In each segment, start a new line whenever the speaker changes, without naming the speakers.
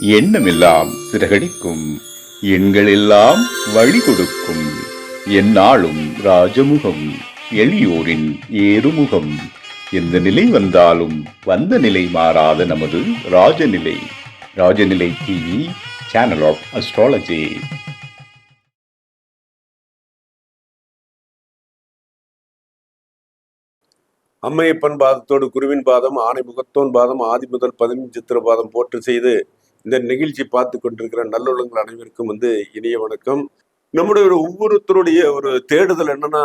எண்ணமெல்லாம் சிறகடிக்கும். எண்களெல்லாம் வழி கொடுக்கும் எந்நாளும் ராஜமுகம் எளியோரின் ஏறுமுகம். எந்த நிலை வந்தாலும் வந்த நிலை மாறாத நமது Rajanilai. Rajanilai TV channel of astrology
Ammaiyappan பாதத்தோடு குருவின் பாதம் ஆணை முகத்தோன் பாதம் ஆதி முதல் பதினஞ்சு சித்திர பாதம் போற்று செய்து இந்த நிகழ்ச்சி பார்த்து கொண்டிருக்கிற நல்லுள்ளங்கள் அனைவருக்கும் வந்து இனிய வணக்கம். நம்முடைய ஒரு ஒவ்வொருத்தருடைய ஒரு தேடுதல் என்னன்னா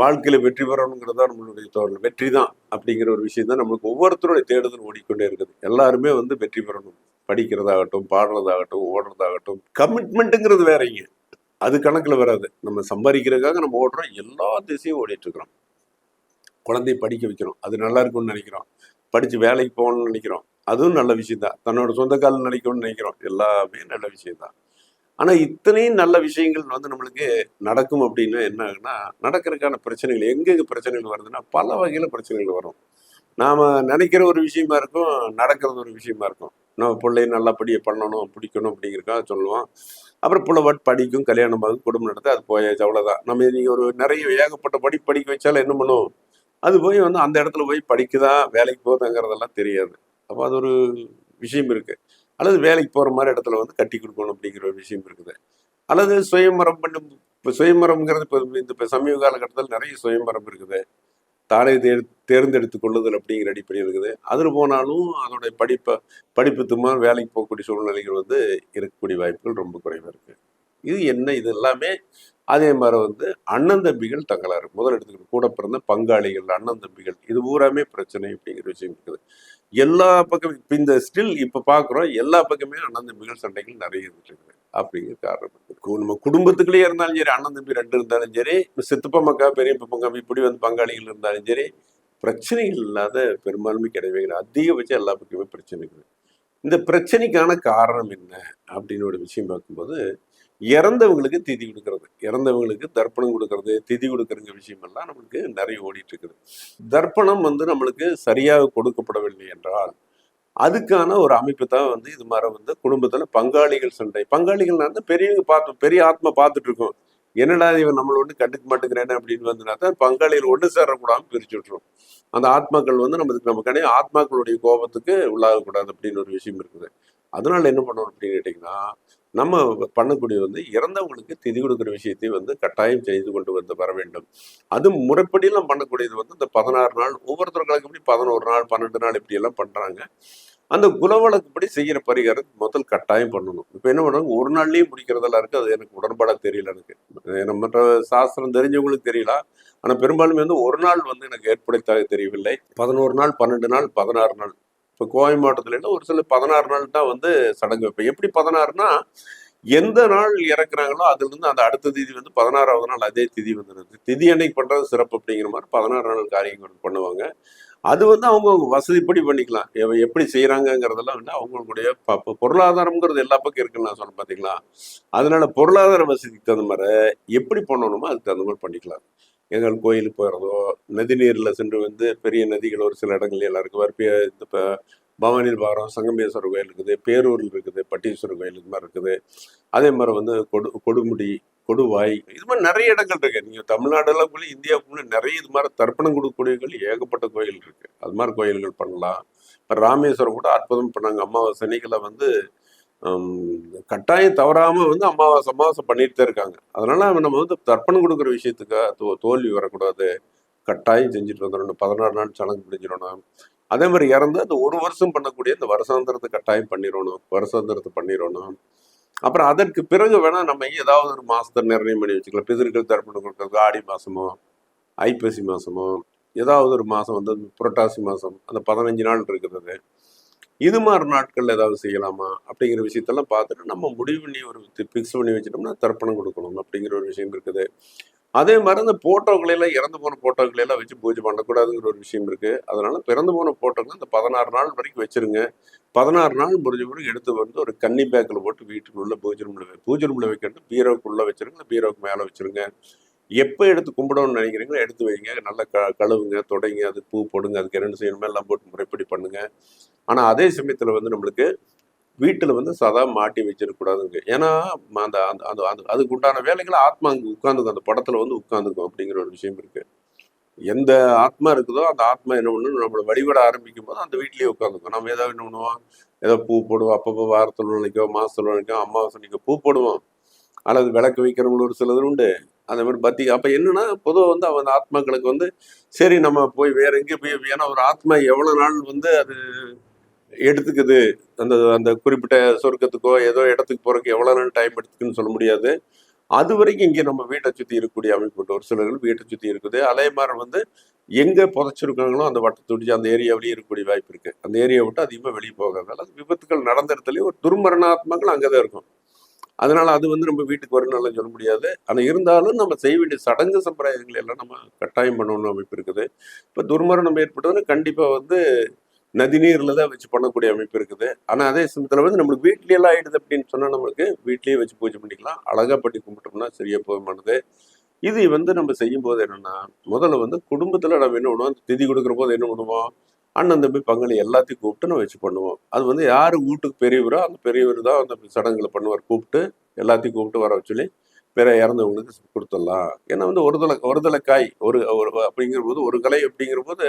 வாழ்க்கையில வெற்றி பெறணுங்கிறது தான் நம்மளுடைய தோழல் வெற்றி தான் அப்படிங்கிற ஒரு விஷயம் தான் நம்மளுக்கு ஒவ்வொருத்தருடைய தேடுதல் ஓடிக்கொண்டே இருக்குது. எல்லாருமே வந்து வெற்றி பெறணும். படிக்கிறதாகட்டும் பாடுறதாகட்டும் ஓடுறதாகட்டும் கமிட்மெண்ட்டுங்கிறது வேறங்க. அது கணக்குல வராது. நம்ம சம்பாதிக்கிறதுக்காக நம்ம ஓடுறோம். எல்லா திசையும் ஓடிட்டு இருக்கிறோம் குழந்தைய படிக்க வைக்கிறோம். அது நல்லா இருக்கும்னு நினைக்கிறோம். படிச்சு வேலைக்கு போகணும்னு நினைக்கிறோம். அதுவும் நல்ல விஷயம் தான் தன்னோட சொந்த காலம் நினைக்கணும்னு நினைக்கிறோம். எல்லாமே நல்ல விஷயம் தான் இத்தனையும் நல்ல விஷயங்கள் வந்து நம்மளுக்கு நடக்கும் அப்படின்னா என்ன ஆகுன்னா நடக்கிறதுக்கான பிரச்சனைகள் எங்கெங்க பிரச்சனைகள் வருதுன்னா பல வகையில் பிரச்சனைகள் வரும். நாம் நினைக்கிற ஒரு விஷயமா இருக்கும் நடக்கிறது ஒரு விஷயமா இருக்கும். நம்ம பிள்ளைய நல்லபடியாக பண்ணணும் பிடிக்கணும் அப்படிங்கிறக்காக சொல்லுவோம். அப்புறம் புள்ளவட் படிக்கும் கல்யாணம் ஆகும் குடும்பம் நடத்த அது போயாச்சு அவ்வளோதான் நம்ம நீங்கள் ஒரு நிறைய ஏகப்பட்ட படி படிக்க வச்சாலும் என்ன பண்ணும் அது போய் வந்து அந்த இடத்துல போய் படிக்குதா வேலைக்கு போகுதுங்கிறதெல்லாம் தெரியாது. அப்போ அது ஒரு விஷயம் இருக்குது அல்லது வேலைக்கு போகிற மாதிரி இடத்துல வந்து கட்டி கொடுக்கணும் அப்படிங்கிற ஒரு விஷயம் இருக்குது. அல்லது சுயமரம் பண்ணும் இப்போ சுயமரம்ங்கிறது இப்போ இந்த இப்போ சமீப காலகட்டத்தில் நிறைய சுயமரம் இருக்குது. தானே தேர் தேர்ந்தெடுத்து கொள்ளுதல் அப்படிங்கிற அடிப்படையில் இருக்குது. அதில் போனாலும் அதோடைய படிப்பை படிப்பு தும்மா வேலைக்கு போகக்கூடிய சூழ்நிலைகள் வந்து இருக்கக்கூடிய வாய்ப்புகள் ரொம்ப குறைவாக இருக்குது இது என்ன? இது எல்லாமே அதே மாதிரி வந்து அண்ணன் தம்பிகள் தங்களாறு முதல் எடுத்துக்கிட்டு கூட பிறந்த பங்காளிகள் அண்ணன் தம்பிகள் இது பூராமே பிரச்சனை அப்படிங்கிற விஷயம் இருக்குது. எல்லா பக்கம் இப்போ இந்த ஸ்டில் இப்போ பார்க்குறோம் எல்லா பக்கமே அண்ணன் தம்பிகள் சண்டைகள் நிறைய இருந்துட்டு இருக்குது அப்படிங்கிற காரணம். நம்ம குடும்பத்துக்குள்ளேயே இருந்தாலும் சரி அண்ணன் தம்பி ரெண்டு இருந்தாலும் சரி சித்தப்பா மக்கா பெரியப்பா மக்கா இப்படி வந்து பங்காளிகள் இருந்தாலும் சரி பிரச்சனைகள் இல்லாத பெரும்பான்மை கிடையவே கிடையாது அதிகபட்சம் எல்லா பக்கமே பிரச்சனை இருக்குது இந்த பிரச்சனைக்கான காரணம் என்ன? அப்படின்னு ஒரு விஷயம் பார்க்கும்போது இறந்தவங்களுக்கு திதி கொடுக்கறது. இறந்தவங்களுக்கு தர்ப்பணம் கொடுக்கறது திதி கொடுக்கறங்க விஷயமெல்லாம் நம்மளுக்கு நிறைய ஓடிட்டு இருக்குது தர்ப்பணம் வந்து நம்மளுக்கு சரியாக கொடுக்கப்படவில்லை என்றால் அதுக்கான ஒரு அமைப்பு தான் வந்து இது மாதிரி வந்து குடும்பத்துல பங்காளிகள் சண்டை. பங்காளிகள்னா வந்து பெரியவங்க பார்த்து பெரிய ஆத்மா பார்த்துட்டு இருக்கோம் என்னடா இவன் நம்மளை ஒன்று கண்டுக்க மாட்டேங்கிறேன்னு அப்படின்னு வந்துனா தான் பங்காளிகள் ஒன்று சேரக்கூடாமல் பிரிச்சு விட்டுரும். அந்த ஆத்மாக்கள் வந்து நமக்கு நமக்கான ஆத்மாக்களுடைய கோபத்துக்கு உள்ளாகக்கூடாது அப்படின்னு ஒரு விஷயம் இருக்குது. அதனால என்ன பண்ணணும் அப்படின்னு கேட்டிங்கன்னா நம்ம பண்ணக்கூடிய வந்து இறந்தவங்களுக்கு திதி கொடுக்குற விஷயத்தையும் வந்து கட்டாயம் செய்து கொண்டு வந்து வர வேண்டும். அது முறைப்படியெல்லாம் பண்ணக்கூடியது வந்து இந்த பதினாறு நாள் ஒவ்வொருத்தர் இப்படி பதினோரு நாள் பன்னெண்டு நாள் இப்படி எல்லாம் பண்றாங்க. அந்த குலவழக்குப்படி செய்கிற பரிகாரம் முதல் கட்டாயம் பண்ணணும். இப்போ என்ன பண்ணுறாங்க ஒரு நாள்லேயும் முடிக்கிறதெல்லாம் இருக்குது அது எனக்கு உடன்பாடாக தெரியல எனக்கு. நம்ம மற்ற சாஸ்திரம் தெரிஞ்சவங்களுக்கு தெரியல. ஆனால் பெரும்பாலுமே வந்து ஒரு நாள் வந்து எனக்கு ஏற்படுத்த தெரியவில்லை. பதினோரு நாள் பன்னெண்டு நாள் பதினாறு நாள். இப்போ கோவை மாவட்டத்துல ஒரு சில பதினாறு நாள் தான் வந்து சடங்கு வைப்பேன். எப்படி பதினாறுனா எந்த நாள் இறக்குறாங்களோ அதுல இருந்து அந்த அடுத்த திதி வந்து பதினாறாவது நாள் அதே திதி வந்துடுது. திதி அன்னைக்கு பண்றது சிறப்பு அப்படிங்கிற மாதிரி பதினாறு நாள் காரியங்கள் பண்ணுவாங்க. அது வந்து அவங்க அவங்க வசதிப்படி பண்ணிக்கலாம். எப்படி செய்யறாங்கங்கிறதெல்லாம் வந்து அவங்களுடைய பொருளாதாரங்கிறது பொருளாதாரம்ங்கிறது எல்லா பக்கம் இருக்குன்னு நான் சொன்னேன் பாத்தீங்களா? அதனால பொருளாதார வசதிக்கு தகுந்த மாதிரி எப்படி பண்ணணுமோ அதுக்கு தகுந்த மாதிரி பண்ணிக்கலாம். எங்கள் கோயிலுக்கு போகிறதோ நதிநீரில் சென்று வந்து பெரிய நதிகள் ஒரு சில இடங்கள் எல்லாம் இருக்குது வர்ப்பிய இந்த இப்போ பவானியில் பார்க்குறோம் சங்கமேஸ்வரர் கோயில் இருக்குது பேரூரில் இருக்குது பட்டீஸ்வரர் கோயில் இது மாதிரி இருக்குது. அதே மாதிரி வந்து கொடு கொடுமுடி கொடுவாய் இது மாதிரி நிறைய இடங்கள் இருக்கு. நீங்கள் தமிழ்நாடெல்லாம் கூட இந்தியாவுக்குள்ளே நிறைய இது மாதிரி தர்ப்பணம் கொடுக்கக்கூடியவர்கள் ஏகப்பட்ட கோயில் இருக்குது அது மாதிரி கோயில்கள் பண்ணலாம். இப்போ ராமேஸ்வரம் கூட அற்புதம் பண்ணாங்க. அம்மாவை சனிக்கிழமை வந்து கட்டாயம் தவறாமல் வந்து அமாவாசை அமாவாசை பண்ணிட்டு தான் இருக்காங்க. அதனால நம்ம வந்து தர்ப்பணம் கொடுக்குற விஷயத்துக்கு தோ- தோல்வி வரக்கூடாது. கட்டாயம் செஞ்சுட்டு வந்துடணும். பதினாறு நாள் சடங்கு முடிஞ்சிடணும் அதே மாதிரி இறந்து அந்த ஒரு வருஷம் பண்ணக்கூடிய இந்த வருஷாந்திரத்தை கட்டாயம் பண்ணிடணும். வருஷாந்திரத்தை பண்ணிடணும். அப்புறம் அதற்கு பிறகு வேணா நம்ம ஏதாவது ஒரு மாசத்தை நிர்ணயம் பண்ணி வச்சுக்கலாம். பிதர்கள் தர்ப்பணம் கொடுக்கறது ஆடி மாசமோ ஐப்பசி மாசமோ ஏதாவது ஒரு மாதம் வந்து புரட்டாசி மாதம் அந்த பதினஞ்சு நாள் இருக்கிறது. இது மாதிரி நாட்களில் ஏதாவது செய்யலாமா? அப்படிங்கிற விஷயத்தெல்லாம் பார்த்துட்டு நம்ம முடிவு பண்ணி ஒரு ஃபிக்ஸ் பண்ணி வச்சுட்டோம்னா தர்ப்பணம் கொடுக்கணும் அப்படிங்கிற ஒரு விஷயம் இருக்குது. அதே மாதிரி அந்த போட்டோக்களையெல்லாம் இறந்து போன போட்டோக்களையெல்லாம் வச்சு பூஜை பண்ணக்கூடாதுங்கிற ஒரு விஷயம் இருக்குது அதனால பிறந்து போன போட்டோக்களை இந்த பதினாறு நாள் வரைக்கும் வச்சிருங்க. பதினாறு நாள் முடிஞ்ச பிறகு எடுத்து வந்து ஒரு கன்னி பேக்கில் போட்டு வீட்டுக்குள்ளே பூஜை ரூமில் பூஜை ரூமில் வைக்கிறது பீரோக்குள்ளே வச்சிருங்க இல்லை பீரோவுக்கு மேலே வச்சிருங்க. எப்போ எடுத்து கும்பிடணும்னு நினைக்கிறீங்களோ எடுத்து வைங்க. நல்லா க கழுவுங்க தொடைங்க அதுக்கு பூ போடுங்க அதுக்கு என்னென்ன செய்யணுமோ எல்லாம் போட்டு முறைப்படி பண்ணுங்க. ஆனால் அதே சமயத்தில் வந்து நம்மளுக்கு வீட்டில் வந்து சதா மாட்டி வச்சிடக்கூடாதுங்க ஏன்னா அந்த அந்த அந்த அந்த- அதுக்கு உண்டான வேலைகளை ஆத்மா அங்கே உட்காந்துக்கும் அந்த படத்தில் வந்து உட்காந்துக்கும் அப்படிங்கிற ஒரு விஷயம் இருக்குது எந்த ஆத்மா இருக்குதோ அந்த ஆத்மா என்ன ஒன்று நம்மளை வழிபட ஆரம்பிக்கும் போது அந்த வீட்லேயே உட்காந்துக்கும் நம்ம ஏதாவது என்ன பண்ணுவோம். ஏதோ பூ போடுவோம். அப்பப்போ வாரத்தில் நினைக்கோ மாதத்தில் நினைக்கோ அமாவாசை நினைக்கோ பூ போடுவோம். அல்லது விளக்கு வைக்கிறவங்களும் ஒரு சிலது உண்டு. அந்த மாதிரி பத்தி அப்போ என்னன்னா பொதுவாக வந்து அவன் ஆத்மாக்களுக்கு வந்து சரி நம்ம போய் வேற எங்கேயும் போய் ஏன்னா ஒரு ஆத்மா எவ்வளோ நாள் வந்து அது எடுத்துக்குது. அந்த அந்த குறிப்பிட்ட சொர்க்கத்துக்கோ ஏதோ இடத்துக்கு போறதுக்கு எவ்வளோ நாள் டைம் எடுத்துக்குன்னு சொல்ல முடியாது. அது வரைக்கும் இங்கே நம்ம வீட்டை சுற்றி இருக்கக்கூடிய அமைப்பு ஒரு சிலர்கள் வீட்டை சுற்றி இருக்குது. அதே மாதிரி வந்து எங்கே புதைச்சிருக்காங்களோ அந்த வட்டத்துடி அந்த ஏரியாவிலேயே இருக்கக்கூடிய வாய்ப்பு இருக்குது அந்த ஏரியாவை விட்டு அதிகமாக வெளியே போகாதனால அது விபத்துகள் நடந்த இடத்துலையும் ஒரு துர்மரண அங்கே தான் இருக்கும். அதனால் அது வந்து நம்ம வீட்டுக்கு வரும்னால சொல்ல முடியாது. ஆனால் இருந்தாலும் நம்ம செய்ய வேண்டிய சடங்கு சம்பிரதாயங்கள் எல்லாம் நம்ம கட்டாயம் பண்ணணும் அமைப்பு இருக்குது. இப்போ துர்மரணம் ஏற்பட்டதுன்னா கண்டிப்பாக வந்து நதிநீரில் தான் வச்சு பண்ணக்கூடிய அமைப்பு இருக்குது. ஆனால் அதே சமயத்தில் வந்து நம்மளுக்கு வீட்லயே எல்லாம் ஆயிடுது அப்படின்னு சொன்னால் நம்மளுக்கு வீட்லேயே வச்சு பூஜை பண்ணிக்கலாம். அழகாக பண்ணி கும்பிட்டோம்னா சரியாக போகுமானது இது வந்து நம்ம செய்யும் போது என்னென்னா முதல்ல வந்து குடும்பத்தில் நம்ம என்ன பண்ணுவோம்? திதி கொடுக்குற போது என்ன பண்ணுவோம்? அண்ணன் தம்பி பங்காளி எல்லாத்தையும் கூப்பிட்டு நம்ம வச்சு பண்ணுவோம். அது வந்து யார் வீட்டுக்கு பெரியவரோ அந்த பெரியவர் தான் அந்த சடங்குகளை பண்ணுவார். கூப்பிட்டு எல்லாத்தையும் கூப்பிட்டு வர சொல்லி பிற இறந்தவங்களுக்கு கொடுத்துடலாம். ஏன்னா வந்து ஒரு தலை ஒரு தலை ஒரு ஒரு அப்படிங்கிற போது ஒரு கலை அப்படிங்கிற போது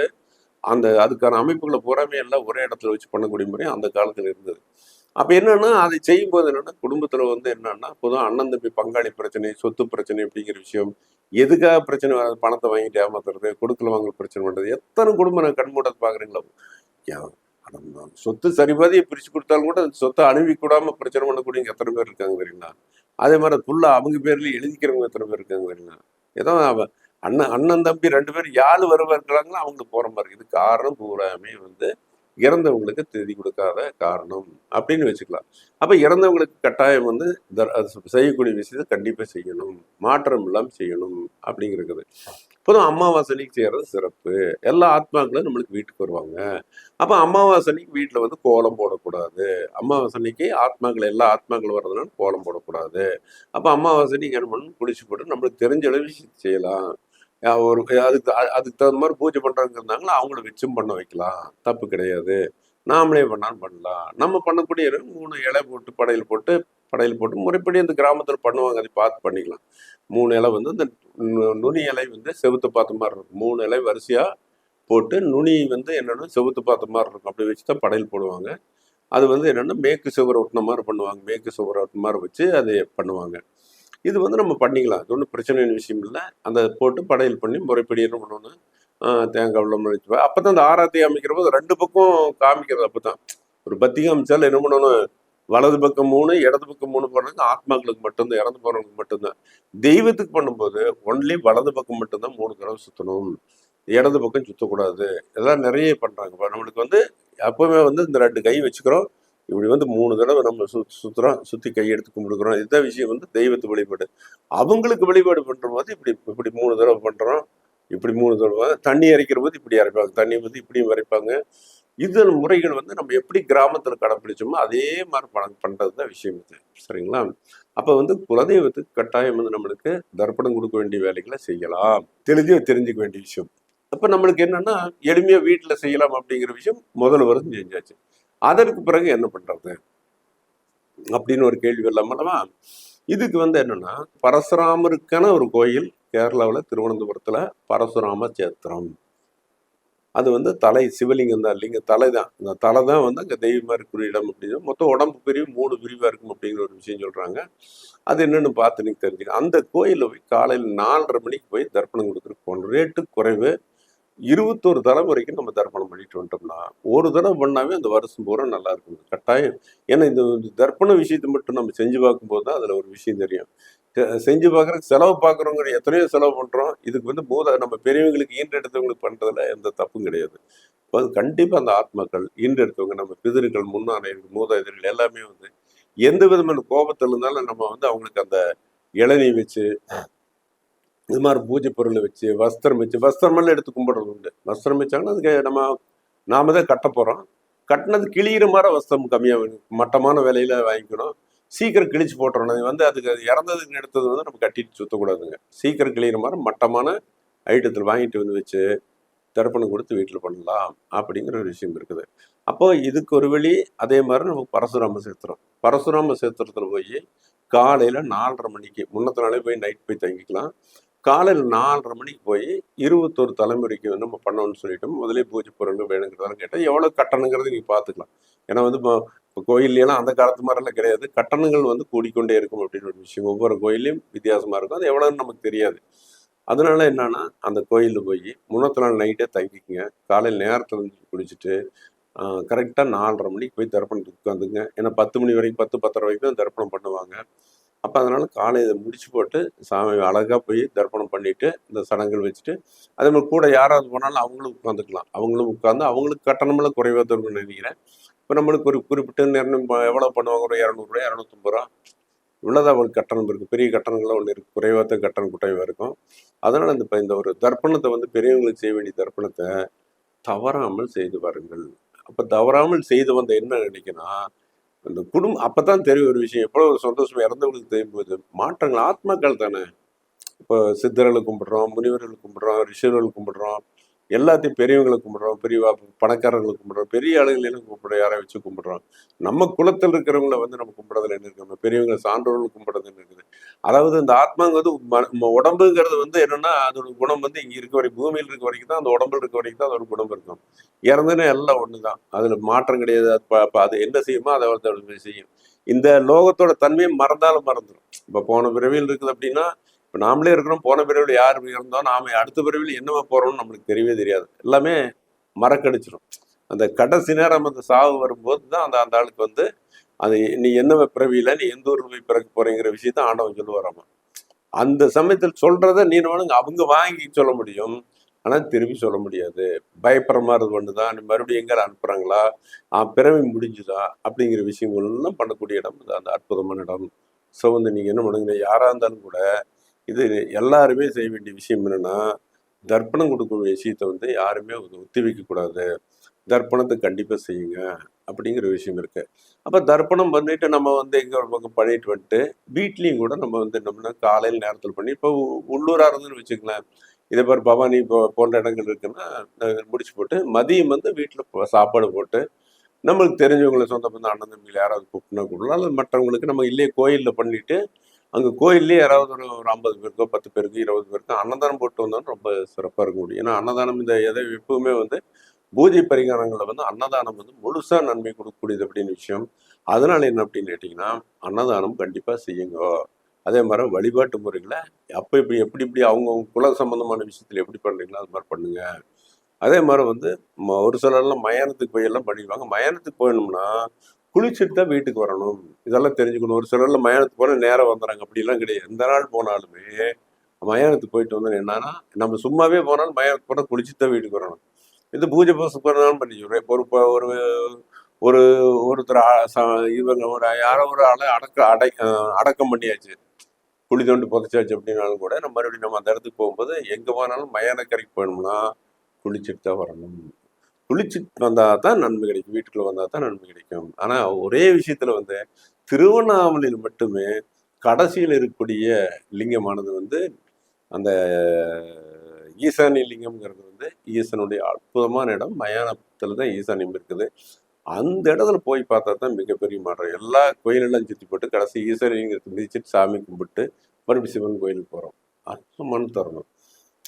அந்த அதுக்கான அமைப்புகளை பூராமே எல்லாம் ஒரே இடத்துல வச்சு பண்ணக்கூடிய முறை அந்த காலத்தில் இருந்தது. அப்போ என்னன்னா அதை செய்யும்போது என்னன்னா குடும்பத்தில் வந்து என்னன்னா பொதுவாக அண்ணன் தம்பி பங்காளி பிரச்சனை சொத்து பிரச்சனை அப்படிங்கிற விஷயம் எதுக்காக பிரச்சனை வராது? பணத்தை வாங்கிட்டு ஏமாத்துறது கொடுக்கல வாங்கல பிரச்சனை பண்ணுறது எத்தனை குடும்பம் நான் கண்மூடத்தை பாக்குறீங்களா சொத்து சரிபாதியை பிரிச்சு கொடுத்தாலும் கூட அந்த சொத்தை அணுவிக்கூடாமல் பிரச்சனை பண்ணக்கூடிய எத்தனை பேர் இருக்காங்க தெரியுங்களா? அதே மாதிரி ஃபுல்லாக அவங்க பேர்ல எழுதிக்கிறவங்க எத்தனை பேர் இருக்காங்க தெரியுங்களா? ஏதோ அவன் அண்ணன் அண்ணன் தம்பி ரெண்டு பேரும் யாழ் வரவா அவங்களுக்கு போகிற மாதிரி இருக்குது காரணம் பூராமே வந்து இறந்தவங்களுக்கு திதி கொடுக்காத காரணம் அப்படின்னு வச்சுக்கலாம். அப்போ இறந்தவங்களுக்கு கட்டாயம் வந்து அது செய்யக்கூடிய விஷயத்தை கண்டிப்பாக செய்யணும். மாற்றம் இல்லாமல் செய்யணும் அப்படிங்கிறது. பொதுவாக அமாவாசை செய்கிறது செய்யறது சிறப்பு. எல்லா ஆத்மாக்களும் நம்மளுக்கு வீட்டுக்கு வருவாங்க. அப்போ அமாவாசை அன்னைக்கு வந்து கோலம் போடக்கூடாது. அமாவாசை அன்னைக்கு ஆத்மாக்கள் எல்லா ஆத்மாக்கள் வர்றதுனால கோலம் போடக்கூடாது. அப்போ அமாவாசை என்ன பண்ணணும்? குளிச்சு போட்டு நம்மளுக்கு தெரிஞ்ச அளவு செய்யலாம். ஒரு அதுக்கு அதுக்கு தகுந்த மாதிரி பூஜை பண்ணுறவங்க இருந்தாங்கன்னா அவங்கள வச்சும் பண்ண வைக்கலாம். தப்பு கிடையாது. நாமளே பண்ணாலும் பண்ணலாம். நம்ம பண்ணக்கூடிய மூணு இலை போட்டு படையல் போட்டு படையல் போட்டு முறைப்படி அந்த கிராமத்தில் பண்ணுவாங்க. அதை பார்த்து பண்ணிக்கலாம். மூணு இலை வந்து இந்த நு- நுனி இலை வந்து செவுத்து பார்த்த மாதிரி இருக்கும். மூணு இலை வரிசையாக போட்டு நுனி வந்து என்னென்னா செவுத்து பார்த்த மாதிரி இருக்கும். அப்படி வச்சு தான் படையல் போடுவாங்க. அது வந்து என்னென்னா மேற்கு சுவர் ஒட்டின மாதிரி பண்ணுவாங்க. மேற்கு சுவர் ஒட்டின மாதிரி வச்சு அதை பண்ணுவாங்க. இது வந்து நம்ம பண்ணிக்கலாம். இது ஒன்றும் பிரச்சனையான விஷயம் இல்லை. அந்த போட்டு படையல் பண்ணி முறைப்படி என்ன பண்ணணும் தேங்காய் வெள்ளம் வச்சு அப்போ தான் அந்த ஆராத்தி அமைக்கிற போது ரெண்டு பக்கம் காமிக்கிறது அப்போ தான் ஒரு பத்தி காமிச்சாலும் என்ன பண்ணணும்? வலது பக்கம் மூணு இடது பக்கம் மூணு போடுறது ஆத்மாக்களுக்கு மட்டும்தான் இறந்து போகிறவங்களுக்கு மட்டும்தான். தெய்வத்துக்கு பண்ணும்போது ஒன்லி வலது பக்கம் மட்டும்தான் மூணு தடவை சுற்றணும் இடது பக்கம் சுத்தக்கூடாது. இதெல்லாம் நிறைய பண்றாங்க நம்மளுக்கு வந்து எப்பவுமே வந்து இந்த ரெண்டு கை வச்சுக்கிறோம். இப்படி வந்து மூணு தடவை நம்ம சு சுற்றுறோம் சுற்றி கையெடுத்து கும்பிடுக்கிறோம் இதுதான் விஷயம் வந்து தெய்வத்து வழிபாடு. அவங்களுக்கு வழிபாடு பண்ணுற போது இப்படி இப்படி மூணு தடவை பண்ணுறோம் இப்படி மூணு தடவை. தண்ணி இறைக்கிற போது இப்படி இறைப்பாங்க தண்ணி வந்து இப்படியும் இறைப்பாங்க இது முறைகள் வந்து நம்ம எப்படி கிராமத்தில் கடைப்பிடிச்சோமோ அதே மாதிரி பணம் பண்ணுறது தான் விஷயம் இது. சரிங்களா? அப்போ வந்து குலதெய்வத்துக்கு கட்டாயம் வந்து நம்மளுக்கு தர்ப்பணம் கொடுக்க வேண்டிய வேலைகளை செய்யலாம். தெளிஞ்சு தெரிஞ்சுக்க வேண்டிய விஷயம். அப்போ நம்மளுக்கு என்னென்னா எளிமையாக வீட்டில் செய்யலாம் அப்படிங்கிற விஷயம் முதல் வரும் செஞ்சாச்சு. அதற்கு பிறகு என்ன பண்றது? அப்படின்னு ஒரு கேள்வி இல்லாமல்லவா இதுக்கு வந்து என்னன்னா பரசுராமருக்கான ஒரு கோயில் கேரளாவில் திருவனந்தபுரத்துல பரசுராம சேத்திரம் அது வந்து தலை சிவலிங்கம் தான் இல்லைங்க? தலை தான். இந்த தலை தான் வந்து அங்கே தெய்வமாக இருக்கிற இடம் அப்படின்னு மொத்தம் உடம்பு பிரிவு மூணு பிரிவா இருக்கும் அப்படிங்கிற ஒரு விஷயம் சொல்றாங்க. அது என்னன்னு பார்த்து நீங்க தெரிஞ்சுக்க அந்த கோயிலில் போய் காலையில் நாலரை மணிக்கு போய் தர்ப்பணம் கொடுக்குறதுக்கு போகணும். ரேட்டு குறைவு. இருபத்தோரு தலைமுறைக்கு நம்ம தர்ப்பணம் பண்ணிட்டு வந்துட்டோம்னா ஒரு தடவை பண்ணாவே அந்த வருஷம் பூரா நல்லா இருக்கும். கட்டாயம். ஏன்னா இந்த தர்ப்பண விஷயத்தை மட்டும் நம்ம செஞ்சு பார்க்கும்போது தான் அதில் ஒரு விஷயம் தெரியும். செஞ்சு பார்க்குறதுக்கு செலவு பார்க்குறவங்க எத்தனையோ செலவு பண்ணுறோம் இதுக்கு வந்து மூத நம்ம பெரியவங்களுக்கு ஈன்றெடுத்தவங்களுக்கு பண்ணுறதுல எந்த தப்பும் கிடையாது. இப்போ அது கண்டிப்பாக அந்த ஆத்மாக்கள் ஈன்றெடுத்தவங்க நம்ம பிதிர்கள் முன்னாடைகள் மூதாதையர்கள் எல்லாமே வந்து எந்த விதமான கோபத்தில் இருந்தாலும் நம்ம வந்து அவங்களுக்கு அந்த இளநீ வச்சு இது மாதிரி பூஜை பொருளை வச்சு வஸ்திரம் வச்சு வஸ்திரமெல்லாம் எடுத்து கும்பிடுறது உண்டு. வஸ்திரம் வச்சாங்கன்னா அதுக்கு நம்ம நாம தான் கட்ட போகிறோம் கட்டினது கிழியிற மாதிரி வஸ்திரம் கம்மியாக மட்டமான விலையில வாங்கிக்கணும். சீக்கிரம் கிழிச்சு போட்டுறணும். அது வந்து அதுக்கு இறந்ததுக்கு எடுத்தது வந்து நம்ம கட்டிட்டு சுத்தக்கூடாதுங்க. சீக்கிரம் கிழியிற மாதிரி மட்டமான ஐட்டத்தில் வாங்கிட்டு வந்து வச்சு தர்ப்பணம் கொடுத்து வீட்டில் பண்ணலாம் அப்படிங்கிற ஒரு விஷயம் இருக்குது. அப்போ இதுக்கு ஒரு வழி அதே மாதிரி நமக்கு பரசுராம சேத்திரம். பரசுராம சேத்திரத்தில் போய் காலையில் நாலரை மணிக்கு முன்னத்த நாளே போய் நைட் போய் தங்கிக்கலாம். காலையில் நாலரை மணிக்கு போய் இருபத்தொரு தலைமுறைக்கு வந்து நம்ம பண்ணோம்னு சொல்லிட்டு முதலே பூஜை பொருள் வேணுங்கிறதெல்லாம் கேட்டால் எவ்வளோ கட்டணங்கிறது நீங்கள் பார்த்துக்கலாம் ஏன்னா வந்து இப்போ இப்போ கோயில்லாம் அந்த காலத்து மாதிரிலாம் கிடையாது. கட்டணங்கள் வந்து கூடிக்கொண்டே இருக்கும் அப்படின்னு ஒரு விஷயம். ஒவ்வொரு கோயிலையும் வித்தியாசமாக இருக்கும். அது எவ்வளோன்னு நமக்கு தெரியாது. அதனால என்னன்னா அந்த கோயிலில் போய் முன்னத்து நாள் நைட்டே தங்கிக்குங்க. காலையில் நேரத்தில் வந்து குளிச்சுட்டு கரெக்டாக நாலரை மணிக்கு போய் தர்ப்பணத்துக்கு உட்காந்துங்க. ஏன்னா பத்து மணி வரைக்கும் பத்து பத்தரை வரைக்கும் தான் தர்ப்பணம் பண்ணுவாங்க. அப்போ அதனால காலை இதை முடிச்சு போட்டு சாமி அழகாக போய் தர்ப்பணம் பண்ணிட்டு இந்த சடங்குகள் வச்சுட்டு அதே மாதிரி கூட யாராவது போனாலும் அவங்களும் உட்காந்துக்கலாம் அவங்களும் உட்காந்து அவங்களுக்கு கட்டணமெல்லாம் குறைவாக தான் நினைக்கிறேன். இப்போ நம்மளுக்கு ஒரு குறிப்பிட்ட நேரம் எவ்வளோ பண்ணுவாங்க ஒரு இரநூறுவா இரநூத்தம்பது ரூபா? இவ்வளோதான் அவங்களுக்கு கட்டணம் இருக்குது பெரிய கட்டணங்கள்லாம் ஒன்று இருக்குது குறைவாக தான் கட்டணம் குறைவாக இருக்கும். அதனால் இந்த இந்த ஒரு தர்ப்பணத்தை வந்து பெரியவங்களுக்கு செய்ய வேண்டிய தர்ப்பணத்தை தவறாமல் செய்து வாருங்கள் அப்போ தவறாமல் செய்து வந்த என்ன நினைக்கணும் அந்த குடும்பம் அப்பதான் தெரியும் ஒரு விஷயம். எவ்வளோ ஒரு சந்தோஷம் இறந்தவங்களுக்கு தெரியும் போது மாற்றங்கள் ஆத்மாக்கள் தானே. இப்போ சித்தர்களை கும்பிடுறோம் முனிவர்கள் கும்பிடுறோம் ரிஷர்கள் கும்பிடுறோம். எல்லாத்தையும் பெரியவங்களை கும்பிடுறோம் பெரிய பணக்காரங்களை கும்பிடுறோம் பெரிய ஆளுகளையும் கும்பிடுறோம் யாரை வச்சு கும்பிடுறோம்? நம்ம குலத்தில் இருக்கிறவங்கள வந்து நம்ம கும்பிடுறதுல என்ன இருக்கு? நம்ம பெரியவங்க சான்றோர்கள் கும்பிடுறது என்ன இருக்குது? அதாவது இந்த ஆத்மாங்கிறது ம- உடம்புங்கிறது வந்து என்னன்னா அதோட குணம் வந்து இங்க இருக்க வரைக்கும் பூமியில் இருக்க வரைக்கும் தான் அந்த உடம்புல இருக்க வரைக்கும் தான் அதோட குணம் இருக்கும். இறந்துன்னா எல்லாம் ஒண்ணுதான். அதுல மாற்றம் கிடையாது. அது அது என்ன செய்யுமோ அதை ஒருத்தர் செய்யும். இந்த லோகத்தோட தன்மையை மறந்தாலும் மறந்துடும் இப்போ போன பிறவியில் இருக்குது அப்படின்னா இப்போ நாமளே இருக்கிறோம் போன பிறவில் யார் இருந்தோம் நாம அடுத்த பிறவில் என்னவா போறோம்னு நம்மளுக்கு தெரியவே தெரியாது. எல்லாமே மறக்கடிச்சிடும் அந்த கடைசி நேரம் அந்த சாவு வரும்போது தான் அந்த அந்த ஆளுக்கு வந்து அது நீ என்ன பிறவியில் நீ எந்த ஊர் போய் பிறக்க போறேங்கிற விஷயத்த ஆண்டவன் சொல்லுவாராமா? அந்த சமயத்தில் சொல்கிறத நீ வேணுங்க அவங்க வாங்கி சொல்ல முடியும். ஆனா திரும்பி சொல்ல முடியாது. பயப்படுற மாதிரி ஒண்ணுதான் நீ மறுபடியும் எங்கே அனுப்புறாங்களா? ஆ பிறவி முடிஞ்சுதா? அப்படிங்கிற விஷயங்கள்லாம் பண்ணக்கூடிய இடம் அந்த அற்புதமான இடம். ஸோ வந்து நீங்க என்ன பண்ணுங்க யாரா இருந்தாலும் கூட இது எல்லாருமே செய்ய வேண்டிய விஷயம் என்னென்னா தர்ப்பணம் கொடுக்கக்கூடிய விஷயத்தை வந்து யாருமே ஒத்தி- ஒத்தி தர்ப்பணத்தை கண்டிப்பாக செய்யுங்க அப்படிங்கிற விஷயம் இருக்குது அப்போ தர்ப்பணம் பண்ணிட்டு நம்ம வந்து எங்கே ஒரு பக்கம் பண்ணிட்டு வந்துட்டு வீட்லேயும் கூட நம்ம வந்து என்னம்னா காலையில் நேரத்தில் பண்ணி இப்போ உள்ளூராக இருந்துன்னு வச்சுக்கலாம் இதே மாதிரி பவானி இப்போ போன்ற இடங்கள் இருக்குன்னா முடிச்சு போட்டு மதியம் வந்து வீட்டில் சாப்பாடு போட்டு நம்மளுக்கு தெரிஞ்சவங்களை சொந்த பந்த அண்ணன் தம்பிகள் யாராவது கூப்பிட்டுனா கூப்பிடலாம் அல்லது மற்றவங்களுக்கு நம்ம இல்லையே கோயிலில் பண்ணிட்டு அங்கே கோயில்லேயே யாராவது ஒரு ஒரு ஐம்பது பேருக்கோ பத்து பேருக்கு இருபது பேருக்கோ அன்னதானம் போட்டு வந்தாலும் ரொம்ப சிறப்பாக இருக்க முடியும். ஏன்னா அன்னதானம் இந்த எதை எப்பவுமே வந்து பூஜை பரிகாரங்களை வந்து அன்னதானம் வந்து முழுசா நன்மை கொடுக்கக்கூடியது அப்படின்னு விஷயம். அதனால் என்ன அப்படின்னு கேட்டிங்கன்னா அன்னதானம் கண்டிப்பாக செய்யுங்க. அதே மாதிரி வழிபாட்டு முறைகளை அப்போ இப்படி எப்படி இப்படி அவங்கவுங்க குல சம்பந்தமான விஷயத்தில் எப்படி பண்ணுறீங்களோ அது மாதிரி பண்ணுங்க. அதே மாதிரி வந்து ம- ஒரு சிலர்லாம் மயானத்துக்கு போய் எல்லாம் பண்ணிடுவாங்க மயானத்துக்கு போயணும்னா குளிச்சுட்டு தான் வீட்டுக்கு வரணும். இதெல்லாம் தெரிஞ்சுக்கணும். ஒரு சிலரில் மயானத்துக்கு போனால் நேரம் வந்துடுறாங்க. அப்படிலாம் கிடையாது. எந்த நாள் போனாலுமே மயானத்துக்கு போயிட்டு வந்தோம் என்னன்னா நம்ம சும்மாவே போனாலும் மயானத்துக்கு போனால் குளிச்சுட்டு தான் வீட்டுக்கு வரணும். இது பூஜை பூசை பண்ணாலும் பண்ணிக்கிறோம் இப்போ ஒரு ஒரு ஒரு ஒருத்தர் இவங்க ஒரு யாரோ ஒரு ஆளை அடக்க அடை அடக்கம் பண்ணியாச்சு. குழி தோண்டி புதைச்சாச்சு அப்படின்னாலும் கூட நம்ம மறுபடியும் நம்ம அந்த இடத்துக்கு போகும்போது எங்கே போனாலும் மயானக்கரைக்கு போகணும்னா குளிச்சுட்டு தான் வரணும். குளிச்சுட்டு வந்தால் தான் நன்மை கிடைக்கும். வீட்டுக்குள்ளே வந்தால் தான் நன்மை கிடைக்கும். ஆனால் ஒரே விஷயத்தில் வந்து திருவண்ணாமலையில் மட்டுமே கடைசியில் இருக்கக்கூடிய லிங்கமானது வந்து அந்த ஈசானி லிங்கம்ங்கிறது வந்து ஈசனுடைய அற்புதமான இடம். மயானத்தில் தான் ஈசானியம் இருக்குது. அந்த இடத்துல போய் பார்த்தா தான் மிகப்பெரிய மாற்றம். எல்லா கோயிலெல்லாம் சுற்றி போட்டு கடைசி ஈஸ்வரிங்கிறது மிதிச்சுட்டு சாமி கும்பிட்டு மறுபடியும் சிவன் கோயிலுக்கு போகிறோம் அற்புதமான தருணம்.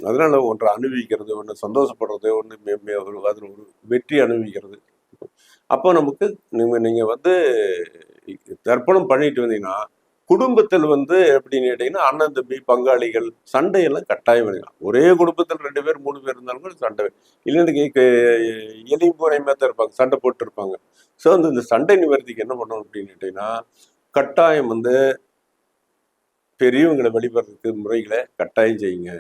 அதனால ஒன்றை அனுபவிக்கிறது ஒன்று சந்தோஷப்படுறது ஒன்று அதில் ஒரு வெற்றி அனுபவிக்கிறது. அப்போ நமக்கு நீங்கள் நீங்கள் வந்து தர்ப்பணம் பண்ணிட்டு வந்தீங்கன்னா குடும்பத்தில் வந்து எப்படின்னு கேட்டிங்கன்னா அண்ணன் தம்பி பங்காளிகள் சண்டையெல்லாம் கட்டாயம் வேணும் ஒரே குடும்பத்தில் ரெண்டு பேர் மூணு பேர் இருந்தாலும் கூட சண்டை. இல்லைன்னு எளியும் பூனையுமே தான் இருப்பாங்க சண்டை போட்டுருப்பாங்க. ஸோ வந்து இந்த சண்டை நிவர்த்திக்கு என்ன பண்ணணும் அப்படின்னு கேட்டிங்கன்னா கட்டாயம் வந்து பெரியவங்களை வழிபடுறதுக்கு முறைகளை கட்டாயம் செய்யுங்க.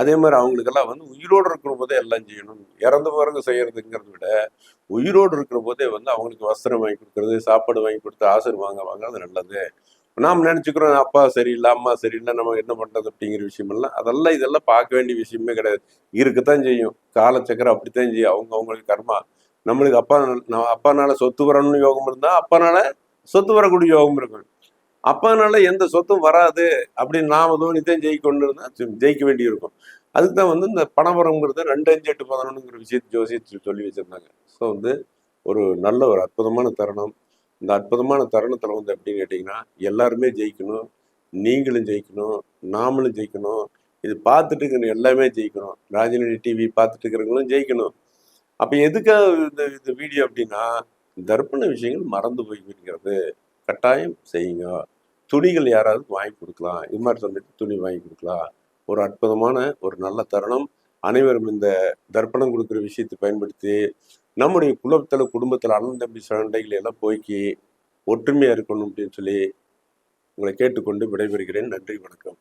அதே மாதிரி அவங்களுக்கெல்லாம் வந்து உயிரோடு இருக்கிற போதே எல்லாம் செய்யணும். இறந்து பிறகு செய்யறதுங்கிறத விட உயிரோடு இருக்கிற போதே வந்து அவங்களுக்கு வஸ்திரம் வாங்கி கொடுக்கறது சாப்பாடு வாங்கி கொடுத்து ஆசிர் வாங்க வாங்குறது நல்லது. நாம் நினச்சிக்கிறோம் அப்பா சரியில்லை அம்மா சரியில்லை நம்ம என்ன பண்றது அப்படிங்கிற விஷயமெல்லாம் அதெல்லாம் இதெல்லாம் பார்க்க வேண்டிய விஷயமே கிடையாது. இருக்கத்தான் செய்யும். காலச்சக்கரம் அப்படித்தான் செய்யும். அவங்க அவங்களுக்கு கர்மா. நம்மளுக்கு அப்பா நான் அப்பானால சொத்து வரணும்னு யோகம் இருந்தால் அப்பானால சொத்து வரக்கூடிய யோகம் இருக்கும். அப்பானால எந்த சொத்தும் வராது அப்படின்னு நாம தோணித்தான் ஜெயிக்க கொண்டு ஜெயிக்க வேண்டியிருக்கும். அதுக்கு தான் வந்து இந்த பணபரம்ங்கிறது ரெண்டு அஞ்சு எட்டு பதினொன்றுங்கிற விஷயத்தை ஜோசியத்தில் சொல்லி வச்சுருந்தாங்க. ஸோ வந்து ஒரு நல்ல ஒரு அற்புதமான தருணம். இந்த அற்புதமான தருணத்தில் வந்து எப்படின்னு கேட்டிங்கன்னா எல்லாருமே ஜெயிக்கணும் நீங்களும் ஜெயிக்கணும் நாமளும் ஜெயிக்கணும் இது பார்த்துட்டு இருக்கிற எல்லாமே ஜெயிக்கணும் ராஜநிதி டிவி பார்த்துட்டு இருக்கிறவங்களும் ஜெயிக்கணும். அப்போ எதுக்காக இந்த இந்த வீடியோ அப்படின்னா தர்ப்பண விஷயங்கள் மறந்து போய்விடுகிறது. கட்டாயம் செய்யுங்க. துணிகள் யாராவது வாங்கி கொடுக்கலாம். இது மாதிரி சொல்லிட்டு துணி வாங்கி கொடுக்கலாம். ஒரு அற்புதமான ஒரு நல்ல தருணம். அனைவரும் இந்த தர்ப்பணம் கொடுக்குற விஷயத்தை பயன்படுத்தி நம்முடைய குலத்தில் குடும்பத்தில் அண்ணன் தம்பி சண்டைகளை எல்லாம் போய்க்கி ஒற்றுமையாக இருக்கணும் அப்படின்னு சொல்லி உங்களை கேட்டுக்கொண்டு விடைபெறுகிறேன். நன்றி வணக்கம்.